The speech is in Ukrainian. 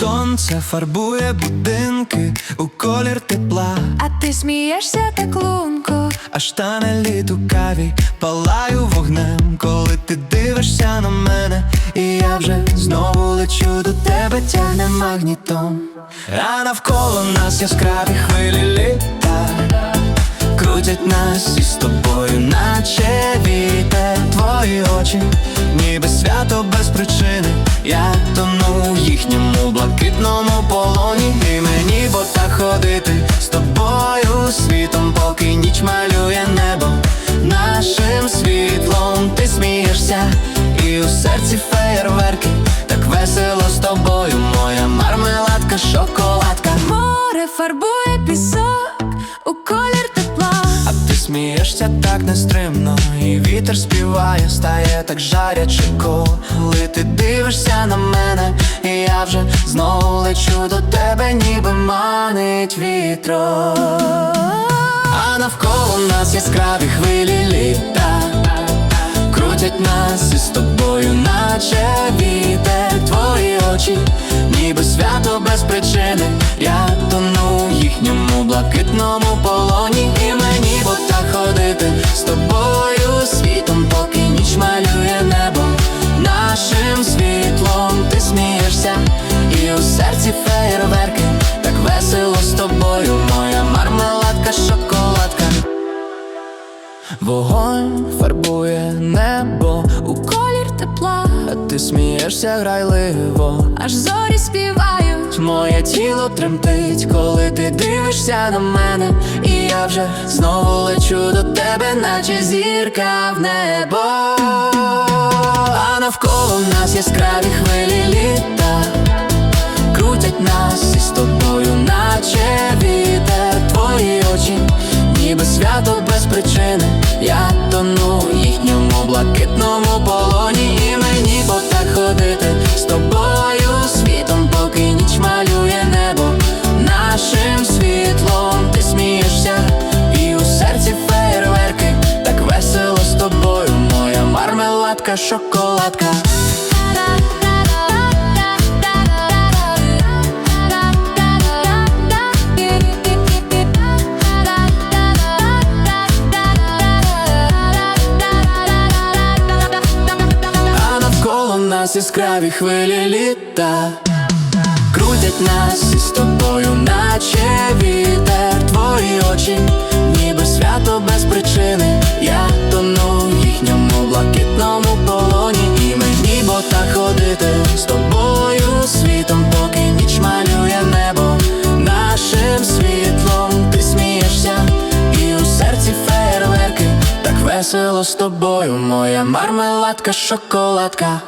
Сонце фарбує будинки у колір тепла, а ти смієшся так лунко? Аж та на літу каві палаю вогнем, коли ти дивишся на мене, і я вже знову лечу до тебе, тягне магнітом, а навколо нас яскраві хвилі літа крутять нас із тобою, наче вітер твої очі, ніби свято без причини. Я тону в їхньому блакитному полоні, і мені бо так ходити з тобою світом, поки ніч малює небо нашим світлом. Ти смієшся, і у серці феєрверки, так весело з тобою, моя мармеладка, шоколадка. море фарбує смієшся так нестримно, і вітер співає, стає так жаряче, коли ти дивишся на мене, і я вже знову лечу до тебе, ніби манить вітро. А навколо нас яскраві хвилі літа, крутять нас із тобою, наче вітер твої очі, ніби свято без причини. Я тону в їхньому блакитному полоні, і мені бо так ходити з тобою світом, поки ніч малює небо нашим світлом. Ти смієшся, і у серці феєрверки, ти смієшся грайливо. аж зорі співають. Моє тіло тремтить, коли ти дивишся на мене, і я вже знову лечу до тебе, наче зірка в небо. А навколо нас яскраві хвилі літа, крутять нас із тобою, наче вітер твої очі, ніби свято без причини. Я тону в їхньому блакитному полоні, мармеладка, шоколадка. А навколо нас яскраві хвилі літа Крутять нас із тобою, наче вітер Твої очі, весело з тобою, моя мармеладка, шоколадка